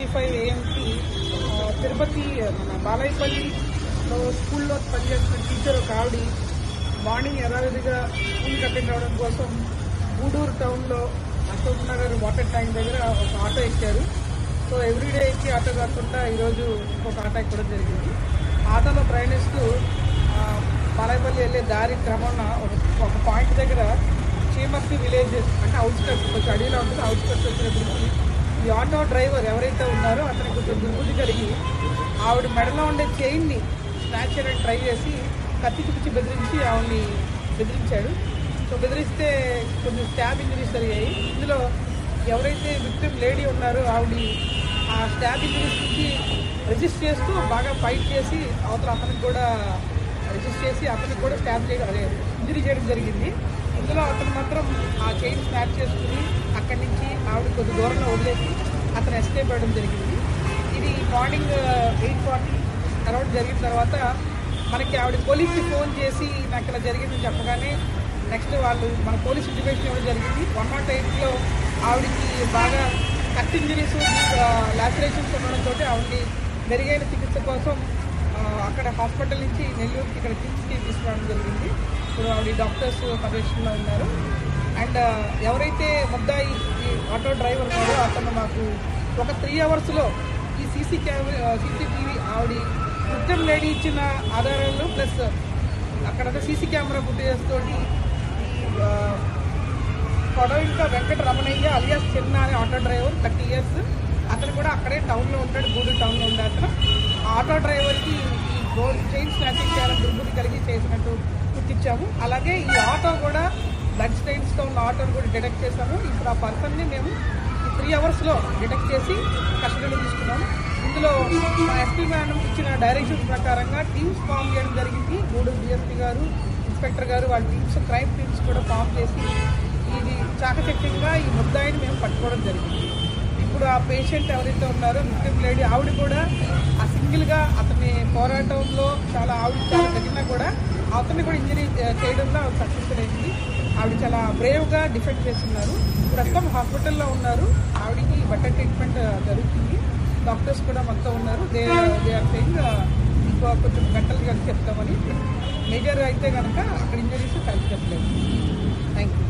Five ఏఎంకి Tirupati మన బాలయపల్లిలో స్కూల్లో పనిచేస్తున్న టీచర్ ఒక ఆవిడ మార్నింగ్ యథావిధిగా స్కూల్కి అటెండ్ రావడం కోసం గూడూరు టౌన్లో అశోక్ నగర్ వాటర్ ట్యాంక్ దగ్గర ఒక ఆటో ఎక్కారు. సో ఎవ్రీడే ఎక్కి ఆటో కాకుండా ఈరోజు ఇంకొక ఆటో ఎక్కడం జరిగింది. ఆటోలో ప్రయాణిస్తూ ఆ, వెళ్ళే దారి క్రమణ ఒక పాయింట్ దగ్గర చీమర్తి విలేజ్ అంటే అవుట్స్కట్స్ కొంచెం అడవిలో ఉంటుంది అవుట్స్కట్స్ వచ్చినప్పుడు ఈ ఆటో డ్రైవర్ ఎవరైతే ఉన్నారో అతనికి కొంచెం దుర్బుద్ధి కలిగి ఆవిడ మెడలో ఉండే చైన్ని స్నాచ్ చేయడానికి ట్రై చేసి కత్తి చూపించి బెదిరించి ఆవిడ్ని బెదిరించాడు. సో బెదిరిస్తే కొంచెం స్టాబ్ ఇంజరీస్ జరిగాయి. ఇందులో ఎవరైతే విక్టిమ్ లేడీ ఉన్నారో ఆవిడ ఆ స్టాబ్ ఇంజరీస్ నుంచి రెజిస్ట్ చేస్తూ బాగా ఫైట్ చేసి అవతల అతనికి కూడా రెజిస్ట్ చేసి అతనికి కూడా స్టాబ్ చేయడం అదే ఇంజరీ చేయడం జరిగింది. ఇందులో అతను మాత్రం ఆ చైన్ స్నాప్ చేసుకుని అక్కడి నుంచి ఆవిడ కొద్ది దూరంలో వదిలేసి అతను ఎస్కేప్ అవ్వడం జరిగింది. ఇది మార్నింగ్ ఎయిట్ ఫార్టీ అరౌండ్ జరిగిన తర్వాత మనకి ఆవిడ పోలీస్కి ఫోన్ చేసి నాకు ఇలా జరిగిందని చెప్పగానే నెక్స్ట్ వాళ్ళు మన పోలీస్ సిచ్యువేషన్ ఇవ్వడం జరిగింది. వన్ నాట్ ఎయిట్లో ఆవిడకి బాగా కట్ ఇంజరీస్ లాసరేషన్స్ ఉండడంతో ఆవిడని మెరుగైన చికిత్స కోసం అక్కడ హాస్పిటల్ నుంచి నెల్లూరుకి ఇక్కడ కిమ్స్కి తీసుకురావడం జరిగింది. ఇప్పుడు ఆవిడ డాక్టర్స్ పర్యవేక్షణలో ఉన్నారు. అండ్ ఎవరైతే ముద్దాయి ఈ ఆటో డ్రైవర్ ఉన్నారో అతను మాకు ఒక త్రీ అవర్స్లో ఈ సీసీ కెమెరా సీసీటీవీ ఆవిడ ముత్యం లేడీ ఇచ్చిన ఆధారాలు ప్లస్ అక్కడ సీసీ కెమెరా ఫుటేజ్తో కొడవింక వెంకట రమణయ్య అలియాస్ చిన్న అనే ఆటో డ్రైవర్ థర్టీ ఇయర్స్. అతను కూడా అక్కడే టౌన్లో ఉంటాడు గూడూరు టౌన్లో ఉండే అతను. ఆ ఆటో డ్రైవర్కి ఈ గోల్డ్ చైన్ స్నాచింగ్ చేయాలని దుర్బుద్ధి కలిగి చేసినట్టు గుర్తించాము. అలాగే ఈ ఆటో కూడా బ్లడ్ స్టైన్స్తో ఉన్న ఆటోని కూడా డిటెక్ట్ చేశాము ఇప్పుడు ఆ పర్సన్ని మేము ఈ త్రీ అవర్స్లో డిటెక్ట్ చేసి కస్టడీలో తీసుకున్నాము ఇందులో మా ఎస్పీ మేడం ఇచ్చిన డైరెక్షన్స్ ప్రకారంగా టీమ్స్ ఫామ్ చేయడం జరిగింది. మూడు డిఎస్పీ గారు ఇన్స్పెక్టర్ గారు వాళ్ళ టీమ్స్ క్రైమ్ టీమ్స్ కూడా ఫామ్ చేసి ఇది చాకచక్యంగా ఈ ముద్దాయిని మేము పట్టుకోవడం జరిగింది. ఇప్పుడు ఆ పేషెంట్ ఎవరైతే ఉన్నారో విక్టిమ్ లేడీ ఆవిడ కూడా ఆ సింగిల్గా అతని పోరాటంలో చాలా ఆవిడ చాలా తగినా కూడా అతన్ని కూడా ఇంజరీ చేయడంలో సక్సెస్ఫుల్ అయింది. ఆవిడ చాలా బ్రేవ్గా డిఫెండ్ చేస్తున్నారు. ప్రస్తుతం హాస్పిటల్లో ఉన్నారు. ఆవిడకి బట్టర్ ట్రీట్మెంట్ uh, జరుగుతుంది. డాక్టర్స్ కూడా మొత్తం ఉన్నారు. దే దే ఆర్ సెయింగ్ ఇంకో కొంచెం గంటలు కలిసి చెప్తామని. మేజర్ అయితే కనుక అక్కడ ఇంజరీస్ కలిసి చెప్పలేదు థ్యాంక్ యూ